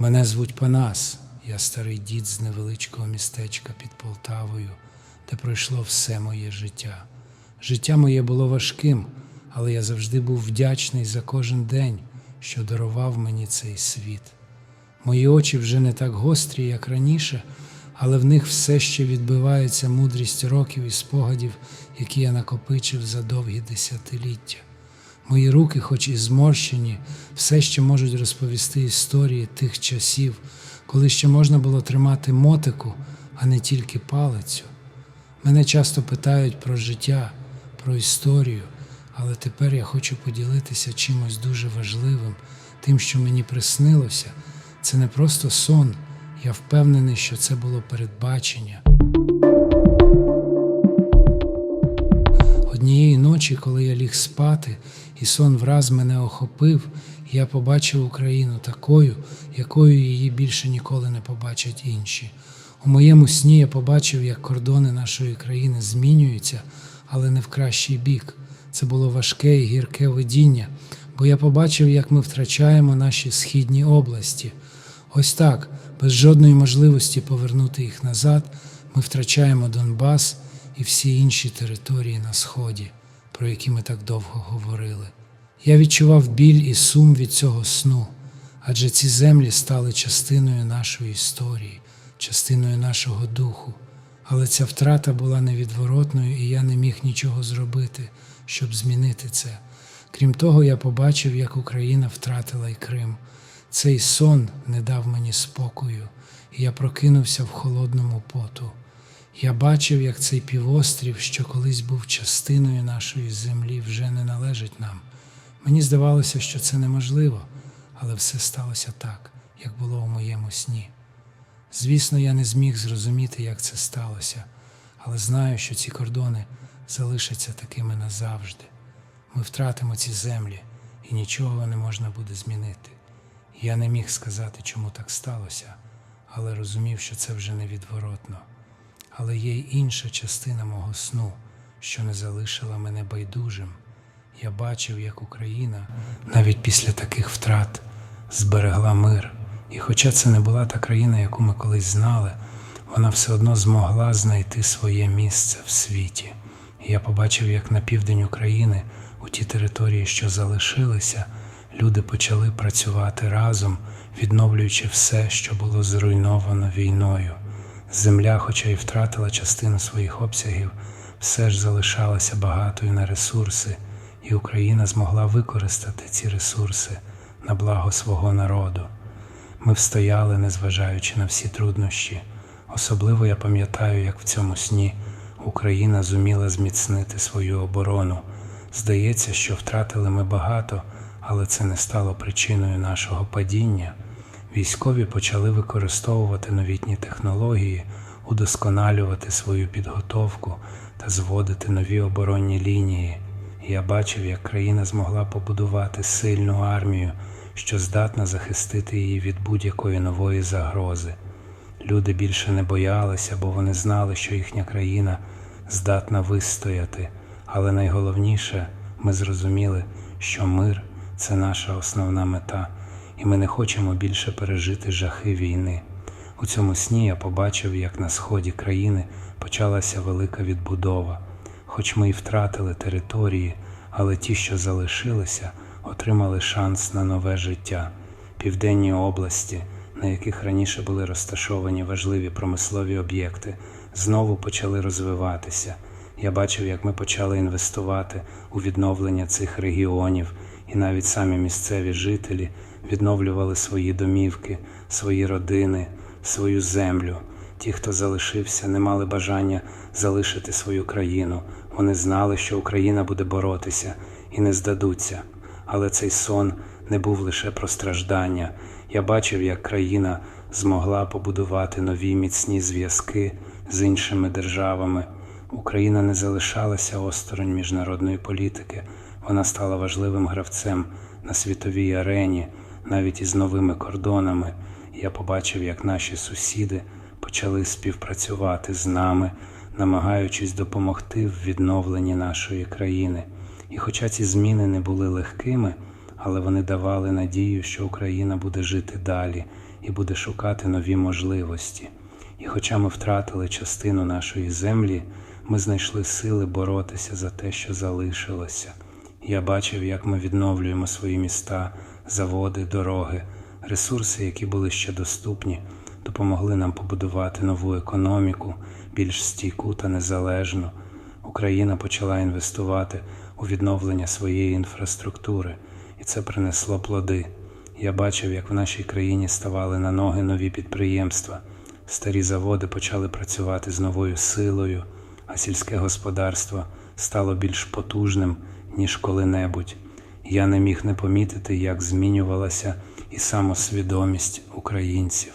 Мене звуть Панас, я старий дід з невеличкого містечка під Полтавою, де пройшло все моє життя. Життя моє було важким, але я завжди був вдячний за кожен день, що дарував мені цей світ. Мої очі вже не так гострі, як раніше, але в них все ще відбивається мудрість років і спогадів, які я накопичив за довгі десятиліття. Мої руки, хоч і зморщені, все ще можуть розповісти історії тих часів, коли ще можна було тримати мотику, а не тільки палицю. Мене часто питають про життя, про історію, але тепер я хочу поділитися чимось дуже важливим, тим, що мені приснилося. Це не просто сон, я впевнений, що це було передбачення. Однієї ночі, коли я ліг спати, і сон враз мене охопив, я побачив Україну такою, якою її більше ніколи не побачать інші. У моєму сні я побачив, як кордони нашої країни змінюються, але не в кращий бік. Це було важке і гірке видіння, бо я побачив, як ми втрачаємо наші східні області. Ось так, без жодної можливості повернути їх назад, ми втрачаємо Донбас і всі інші території на Сході, про які ми так довго говорили. Я відчував біль і сум від цього сну, адже ці землі стали частиною нашої історії, частиною нашого духу. Але ця втрата була невідворотною, і я не міг нічого зробити, щоб змінити це. Крім того, я побачив, як Україна втратила й Крим. Цей сон не дав мені спокою, і я прокинувся в холодному поту. Я бачив, як цей півострів, що колись був частиною нашої землі, вже не належить нам. Мені здавалося, що це неможливо, але все сталося так, як було у моєму сні. Звісно, я не зміг зрозуміти, як це сталося, але знаю, що ці кордони залишаться такими назавжди. Ми втратимо ці землі, і нічого не можна буде змінити. Я не міг сказати, чому так сталося, але розумів, що це вже невідворотно. Але є й інша частина мого сну, що не залишила мене байдужим. Я бачив, як Україна навіть після таких втрат зберегла мир. І хоча це не була та країна, яку ми колись знали, вона все одно змогла знайти своє місце в світі. Я побачив, як на південь України, у ті території, що залишилися, люди почали працювати разом, відновлюючи все, що було зруйновано війною. Земля, хоча й втратила частину своїх обсягів, все ж залишалася багатою на ресурси, і Україна змогла використати ці ресурси на благо свого народу. Ми встояли, незважаючи на всі труднощі. Особливо я пам'ятаю, як в цьому сні Україна зуміла зміцнити свою оборону. Здається, що втратили ми багато, але це не стало причиною нашого падіння. Військові почали використовувати новітні технології, удосконалювати свою підготовку та зводити нові оборонні лінії. Я бачив, як країна змогла побудувати сильну армію, що здатна захистити її від будь-якої нової загрози. Люди більше не боялися, бо вони знали, що їхня країна здатна вистояти. Але найголовніше, ми зрозуміли, що мир це наша основна мета, і ми не хочемо більше пережити жахи війни. У цьому сні я побачив, як на сході країни почалася велика відбудова. Хоч ми й втратили території, але ті, що залишилися, отримали шанс на нове життя. Південні області, на яких раніше були розташовані важливі промислові об'єкти, знову почали розвиватися. Я бачив, як ми почали інвестувати у відновлення цих регіонів, і навіть самі місцеві жителі відновлювали свої домівки, свої родини, свою землю. Ті, хто залишився, не мали бажання залишити свою країну. Вони знали, що Україна буде боротися і не здадуться. Але цей сон не був лише про страждання. Я бачив, як країна змогла побудувати нові міцні зв'язки з іншими державами. Україна не залишалася осторонь міжнародної політики. Вона стала важливим гравцем на світовій арені, навіть із новими кордонами. Я побачив, як наші сусіди почали співпрацювати з нами, намагаючись допомогти в відновленні нашої країни. І хоча ці зміни не були легкими, але вони давали надію, що Україна буде жити далі, і буде шукати нові можливості. І хоча ми втратили частину нашої землі, ми знайшли сили боротися за те, що залишилося. Я бачив, як ми відновлюємо свої міста, заводи, дороги, ресурси, які були ще доступні, допомогли нам побудувати нову економіку, більш стійку та незалежну. Україна почала інвестувати у відновлення своєї інфраструктури, і це принесло плоди. Я бачив, як в нашій країні ставали на ноги нові підприємства, старі заводи почали працювати з новою силою, а сільське господарство стало більш потужним, ніж коли-небудь. Я не міг не помітити, як змінювалася і самосвідомість українців.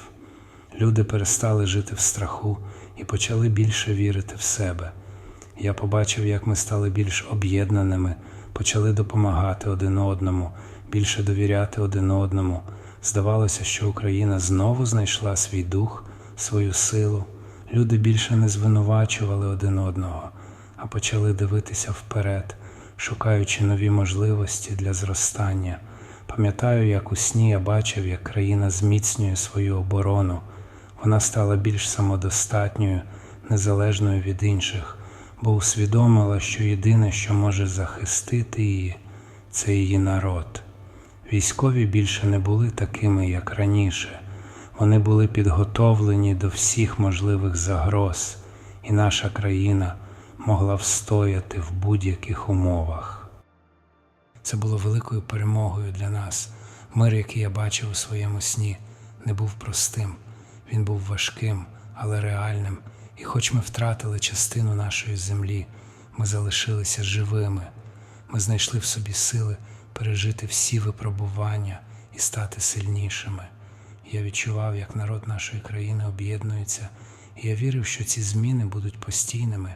Люди перестали жити в страху і почали більше вірити в себе. Я побачив, як ми стали більш об'єднаними, почали допомагати один одному, більше довіряти один одному. Здавалося, що Україна знову знайшла свій дух, свою силу. Люди більше не звинувачували один одного, а почали дивитися вперед, шукаючи нові можливості для зростання. Пам'ятаю, як у сні я бачив, як країна зміцнює свою оборону. Вона стала більш самодостатньою, незалежною від інших, бо усвідомила, що єдине, що може захистити її, це її народ. Військові більше не були такими, як раніше. Вони були підготовлені до всіх можливих загроз, і наша країна могла встояти в будь-яких умовах. Це було великою перемогою для нас. Мир, який я бачив у своєму сні, не був простим. Він був важким, але реальним. І хоч ми втратили частину нашої землі, ми залишилися живими. Ми знайшли в собі сили пережити всі випробування і стати сильнішими. Я відчував, як народ нашої країни об'єднується, і я вірив, що ці зміни будуть постійними,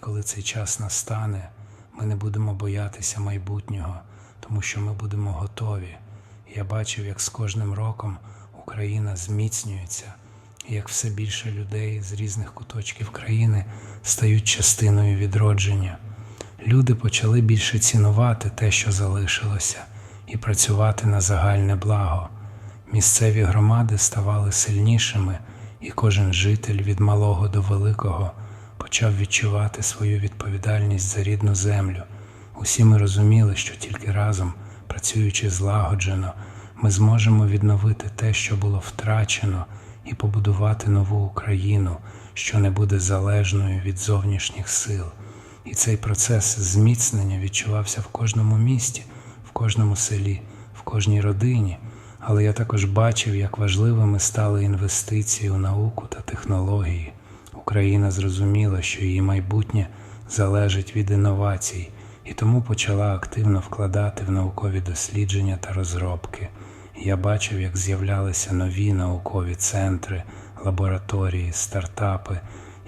коли цей час настане, ми не будемо боятися майбутнього, тому що ми будемо готові. Я бачив, як з кожним роком Україна зміцнюється, і як все більше людей з різних куточків країни стають частиною відродження. Люди почали більше цінувати те, що залишилося, і працювати на загальне благо. Місцеві громади ставали сильнішими, і кожен житель від малого до великого почав відчувати свою відповідальність за рідну землю. Усі ми розуміли, що тільки разом, працюючи злагоджено, ми зможемо відновити те, що було втрачено, і побудувати нову Україну, що не буде залежною від зовнішніх сил. І цей процес зміцнення відчувався в кожному місті, в кожному селі, в кожній родині. Але я також бачив, як важливими стали інвестиції у науку та технології. Україна зрозуміла, що її майбутнє залежить від інновацій, і тому почала активно вкладати в наукові дослідження та розробки. Я бачив, як з'являлися нові наукові центри, лабораторії, стартапи,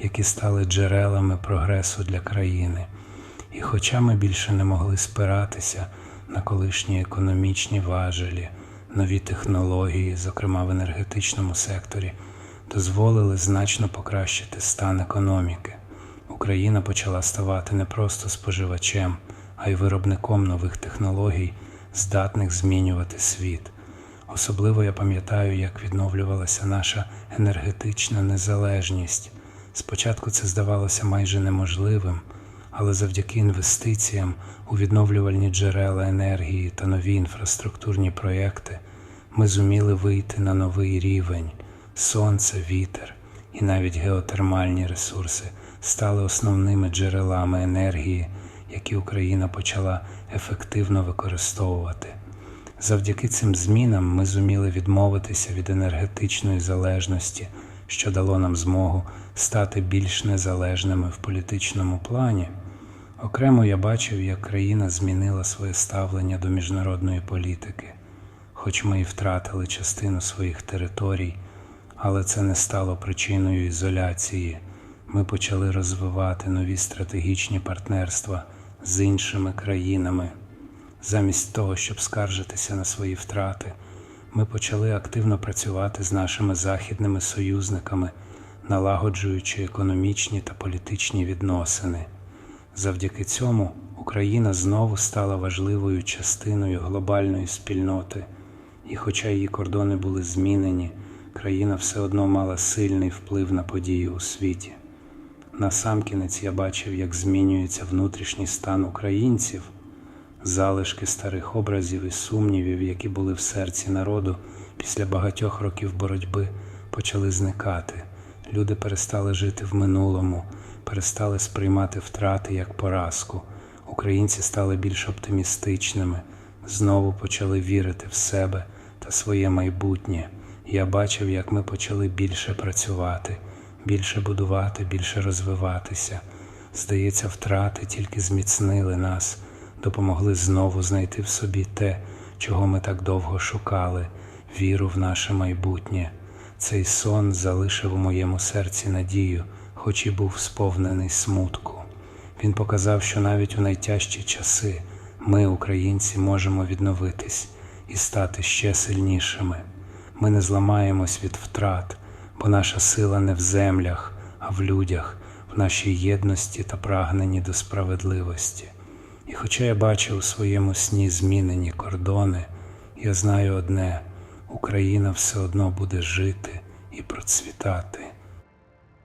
які стали джерелами прогресу для країни. І хоча ми більше не могли спиратися на колишні економічні важелі, нові технології, зокрема в енергетичному секторі, дозволили значно покращити стан економіки. Україна почала ставати не просто споживачем, а й виробником нових технологій, здатних змінювати світ. Особливо я пам'ятаю, як відновлювалася наша енергетична незалежність. Спочатку це здавалося майже неможливим, але завдяки інвестиціям у відновлювальні джерела енергії та нові інфраструктурні проекти ми зуміли вийти на новий рівень. Сонце, вітер і навіть геотермальні ресурси стали основними джерелами енергії, які Україна почала ефективно використовувати. Завдяки цим змінам ми зуміли відмовитися від енергетичної залежності, що дало нам змогу стати більш незалежними в політичному плані. Окремо я бачив, як країна змінила своє ставлення до міжнародної політики, хоч ми і втратили частину своїх територій, але це не стало причиною ізоляції. Ми почали розвивати нові стратегічні партнерства з іншими країнами. Замість того, щоб скаржитися на свої втрати, ми почали активно працювати з нашими західними союзниками, налагоджуючи економічні та політичні відносини. Завдяки цьому Україна знову стала важливою частиною глобальної спільноти, і хоча її кордони були змінені, країна все одно мала сильний вплив на події у світі. Насамкінець я бачив, як змінюється внутрішній стан українців, залишки старих образів і сумнівів, які були в серці народу після багатьох років боротьби, почали зникати. Люди перестали жити в минулому, перестали сприймати втрати як поразку. Українці стали більш оптимістичними, знову почали вірити в себе та своє майбутнє. Я бачив, як ми почали більше працювати, більше будувати, більше розвиватися. Здається, втрати тільки зміцнили нас, допомогли знову знайти в собі те, чого ми так довго шукали, віру в наше майбутнє. Цей сон залишив у моєму серці надію, хоч і був сповнений смутку. Він показав, що навіть у найтяжчі часи ми, українці, можемо відновитись і стати ще сильнішими. Ми не зламаємось від втрат, бо наша сила не в землях, а в людях, в нашій єдності та прагненні до справедливості. І хоча я бачив у своєму сні змінені кордони, я знаю одне: Україна все одно буде жити і процвітати.